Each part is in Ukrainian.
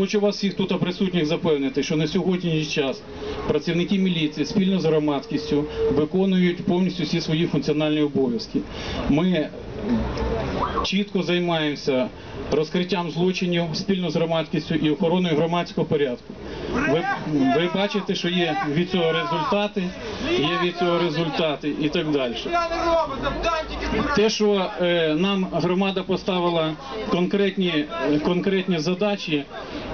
Хочу вас всіх тут присутніх запевнити, що на сьогоднішній час працівники міліції спільно з громадськістю виконують повністю всі свої функціональні обов'язки. Ми чітко займаємося розкриттям злочинів спільно з громадськістю і охороною громадського порядку. Ви, ви бачите, що є від цього результати, є від цього результати і так далі. Те, що е, нам громада поставила конкретні, е, конкретні задачі,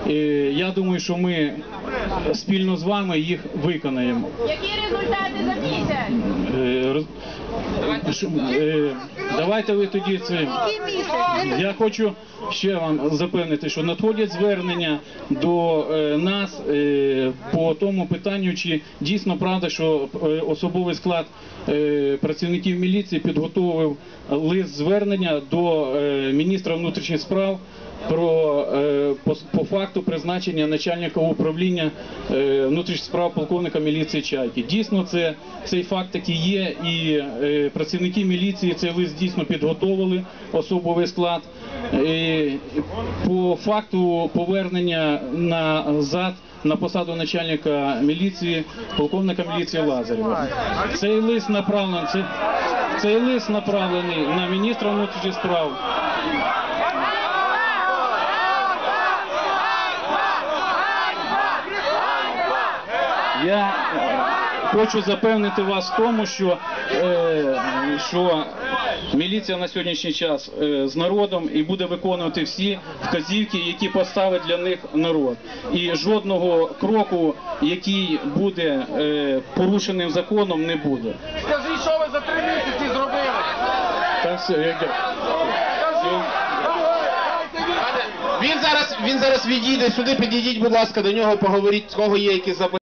е, я думаю, що ми спільно з вами їх виконаємо. Які результати за місяць? Е, Давайте ви тоді це. Я хочу ще вам запевнити, що надходять звернення до е, нас е, по тому питанню, чи дійсно правда, що особовий склад працівників міліції підготовив лист звернення до міністра внутрішніх справ про по, по факту призначення начальника управління внутрішніх справ полковника міліції Чайки. Дійсно, це цей факт такий є, і е, працівники міліції цей лист дійсно підготовили особовий склад. По факту повернення назад на посаду начальника міліції, полковника міліції Лазарєва. Цей лист направлений, це, цей лист направлений на міністра внутрішніх справ. Я хочу запевнити вас в тому, що, е, що міліція на сьогоднішній час е, з народом і буде виконувати всі вказівки, які поставить для них народ. І жодного кроку, який буде е, порушеним законом, не буде. Скажіть, що ви за три місяці зробили? Так все, я дякую. Він зараз, він зараз відійде сюди, підійдіть, будь ласка, до нього, поговоріть, з кого є якісь запитання.